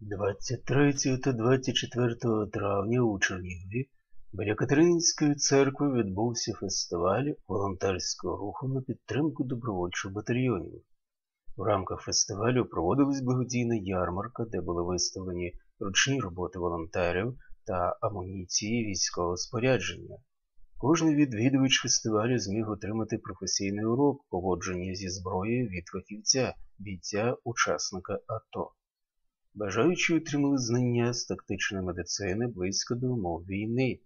23 та 24 травня у Чернігові біля Катеринської церкви відбувся фестиваль волонтерського руху на підтримку добровольчих батальйонів. В рамках фестивалю проводилась благодійна ярмарка, де були виставлені ручні роботи волонтерів та амуніції військового спорядження. Кожний відвідувач фестивалю зміг отримати професійний урок поводження зі зброєю від фахівця, бійця, учасника АТО. Бажаючі отримали знання з тактичної медицини близько до умов війни.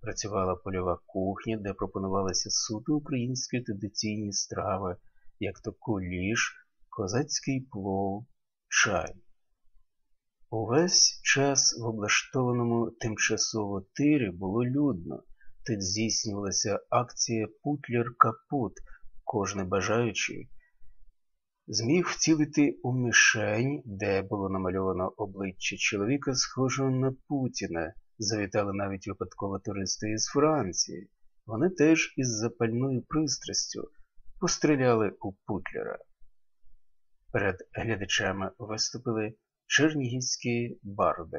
Працювала польова кухня, де пропонувалися суто українські традиційні страви, як то куліш, козацький плов, чай. Увесь час в облаштованому тимчасово тирі було людно. Тут здійснювалася акція Путлер Капут. Кожний бажаючий зміг втілити у мішень, де було намальовано обличчя чоловіка, схожого на Путіна. Завітали навіть випадково туристи із Франції. Вони теж із запальною пристрастю постріляли у Путлера. Перед глядачами виступили чернігівські барди.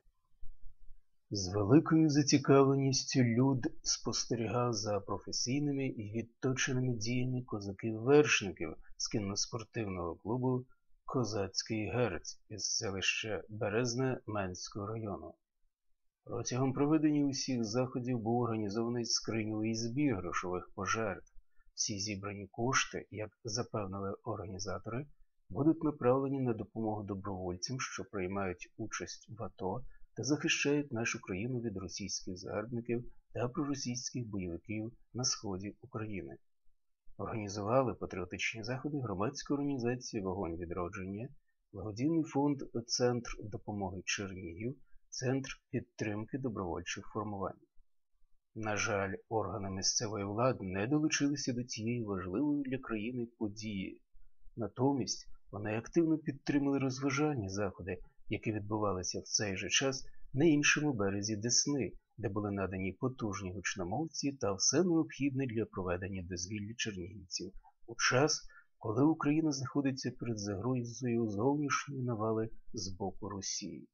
З великою зацікавленістю люд спостерігав за професійними і відточеними діями козаків-вершників з кіноспортивного клубу Козацький герць із селища Березне Менського району. Протягом проведення усіх заходів був організований скриньовий збір грошових пожертв. Всі зібрані кошти, як запевнили організатори, будуть направлені на допомогу добровольцям, що приймають участь в АТО та захищають нашу країну від російських загарбників та проросійських бойовиків на сході України. Організували патріотичні заходи громадської організації Вогонь відродження, благодійний фонд Центр допомоги Чернігів, Центр підтримки добровольчих формувань. На жаль, органи місцевої влади не долучилися до цієї важливої для країни події. Натомість вони активно підтримали розважальні заходи, які відбувалися в цей же час на іншому березі Десни, де були надані потужні гучномовці та все необхідне для проведення дозвілля чернігівців у час, коли Україна знаходиться перед загрозою зовнішньої навали з боку Росії.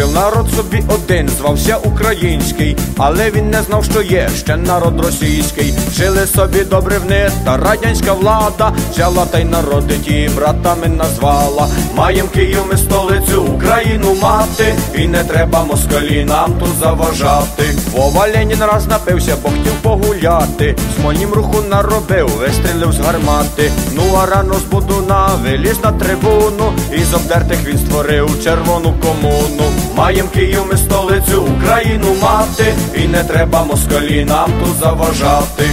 Жив народ собі один, звався український, але він не знав, що є ще народ російський. Жили собі добре в них, та радянська влада взяла та й народи ті братами назвала. Маєм Київ ми столицю Україну мати, і не треба москалі нам тут заважати. Вова Ленін раз напився, бо хотів погуляти. Смольнім руху наробив, вистрілив з гармати. Ну а рано з будуна виліз на трибуну, і з обдертих він створив червону комуну. Маєм Київ ми столицю Україну мати, і не треба москалі нам тут заважати.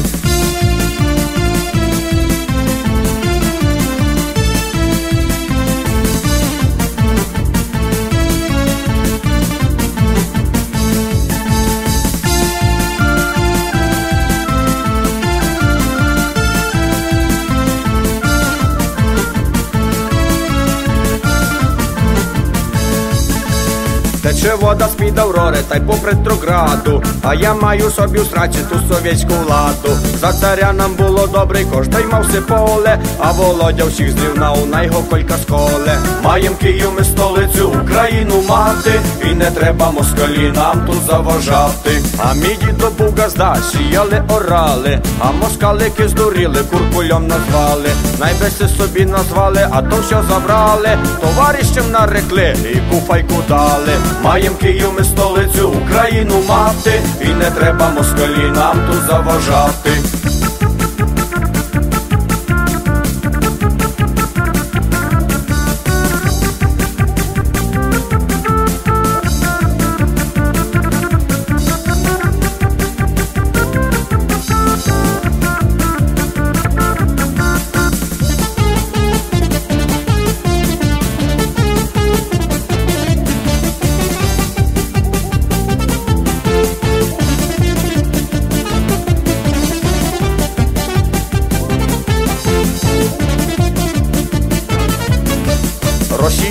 Тече вода з-під Аврори, та й по Петрограду, а я маю собі у ту совєтську владу. За царя нам було добре, кожний мав все поле, а Володя всіх зрівнав, на його колька сколе. Маєм Київ ми столицю Україну мати, і не треба москалі нам тут заважати. А мій дідо був газда, сіяли орали, а москалики здуріли, куркульом назвали. Найбеси собі назвали, а то все забрали, товаришем нарекли і куфайку дали. Маєм Київ ми столицю Україну мати, і не треба москалі нам тут заважати.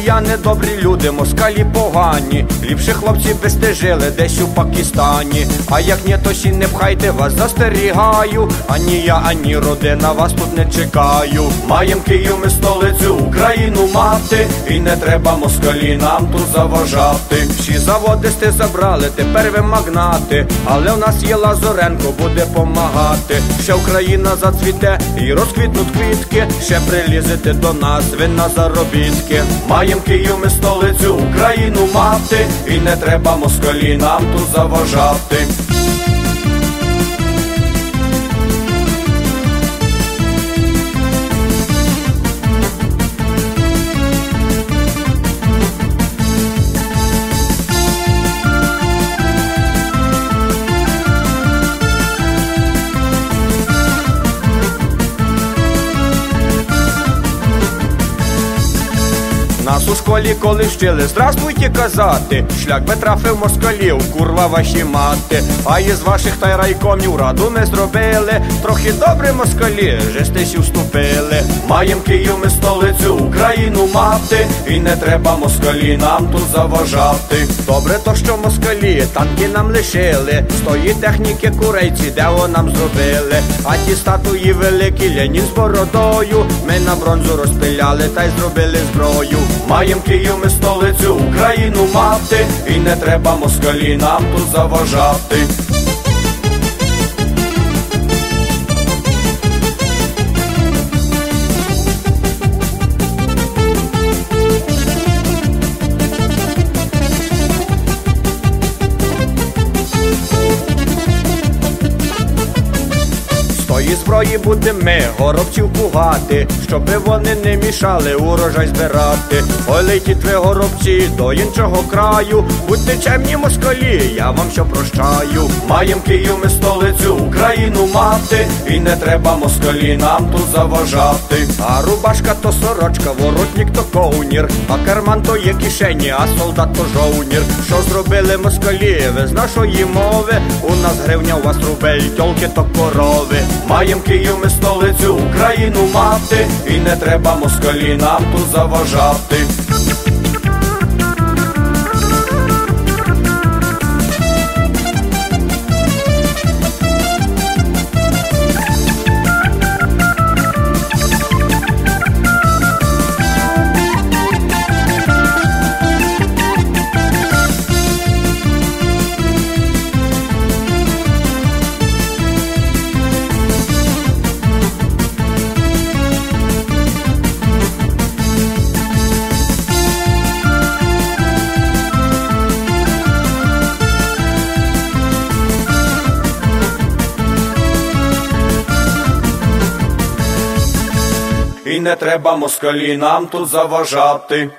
Росіяни добрі люди, москалі погані. Ліпше хлопці би стежили десь у Пакистані. А як ні, то сі не пхайте вас, застерігаю. Ані я, ані родина вас тут не чекаю. Маєм Київ ми столицю Україну мати, і не треба москалі нам тут заважати. Всі заводи сте забрали, тепер ви магнати. Але в нас є Лазоренко, буде помагати. Ще Україна зацвіте і розквітнуть квітки. Ще прилізете до нас, ви на заробітки. Маєм Київ ми столицю Україну мати, і не треба москалі нам тут заважати. Нас у школі коли вчили, здравствуйте казати, шлях би трафив москалів, курва ваші мати. А із ваших та й райкомів раду ми зробили. Трохи добре москалі, жестисі вступили. Маєм Київ ми столицю Україну мати, і не треба москалі нам тут заважати. Добре, то що москалі, танки нам лишили. Стої техніки курейці, де нам зробили. А ті статуї великі Ленін з бородою. Ми на бронзу розпиляли та й зробили зброю. Маєм Київ ми столицю Україну мати, і не треба москалі нам тут заважати. З зброї будемо ми горобців пугати, щоби вони не мішали урожай збирати. Ой, летіть ви горобці до іншого краю. Будьте чемні москалі, я вам що прощаю. Маєм Київ ми столицю Україну мати, і не треба москалі нам тут заважати. А рубашка то сорочка, воротник то ковнір, а карман то є кишені, а солдат то жовнір. Що зробили москалі? Ви з нашої мови? У нас гривня, у вас рубель, тьолки то корови. Маєм Київ ми столицю Україну мати, і не треба москалі нам тут заважати. І не треба москалі нам тут заважати.